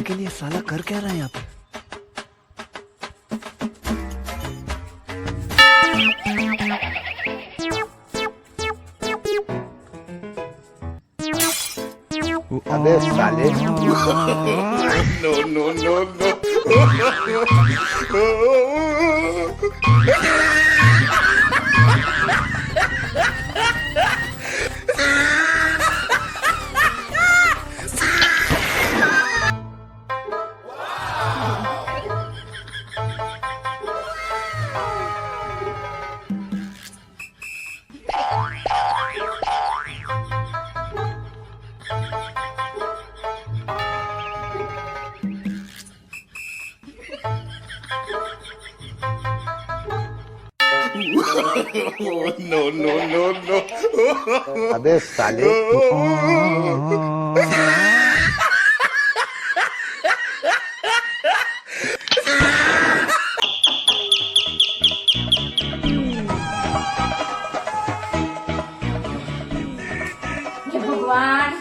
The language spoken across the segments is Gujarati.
लेकिन ये साला कर क्या रहा है no no no no અબે સાલે ભગવાન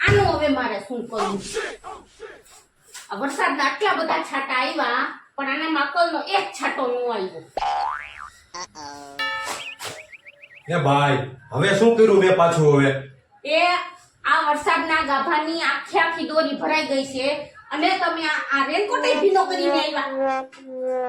આનું હવે મારે શું કરવું? વરસાદના આટલા બધા છાટા આવ્યા પણ આના માકલનો એક છાટો ન આવ્યો. એ ભાઈ હવે શું કર્યું મેં પાછું હવે? એ આ વરસાદના ગાભાની આખી આખી દોરી ભરાઈ ગઈ છે અને તમે આ આ રેનકોટ ભીનો કરીને આવ્યા. જુઓ.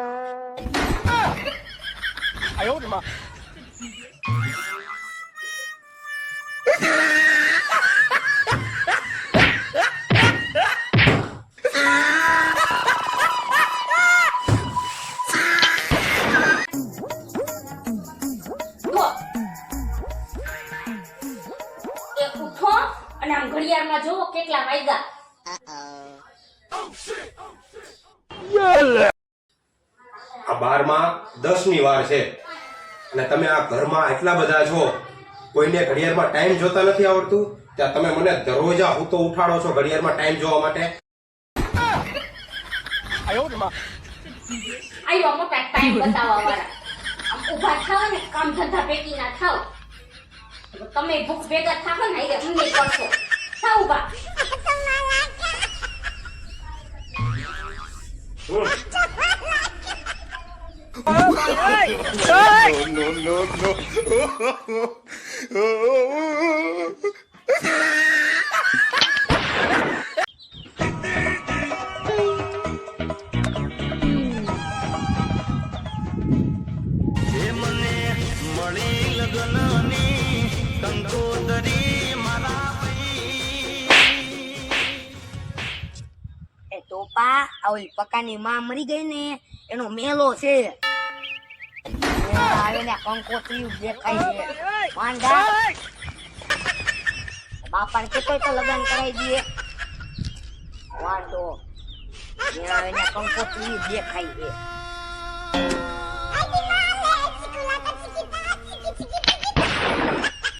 અને આમ ઘડિયાળમાં જોવો કેટલા વાગ્યા આ બારમાં દસમી વાર છે. અને તમે આ ઘરમાં એટલા બધા છો કોઈને ઘડિયાળમાં ટાઈમ જોતા નથી આવડતું? ત્યાં તમે મને દરરોજા હું તો ઉઠાડો છો ઘડિયાળમાં ટાઈમ જોવા માટે? આવ્યો મોટા ટાઈમ બતાવવા વાળા. ઊભા થાવ ને કામ ધંધા ભેગી ના થાવ તમે ભૂખ ભેગા થાવ ને એટલે અમને કરશો થાવ ઊભા એ ટોપા આ ઓલી પકાની માં મરી ગઈ ને, એનો મેલો છે. આવીને કંકોત્રી દેખાય છે. વાંડા બાપાને કેતો તો લગન કરાવી દઈએ. વાંડો આવીને આવે કંકોત્રી દેખાય છે.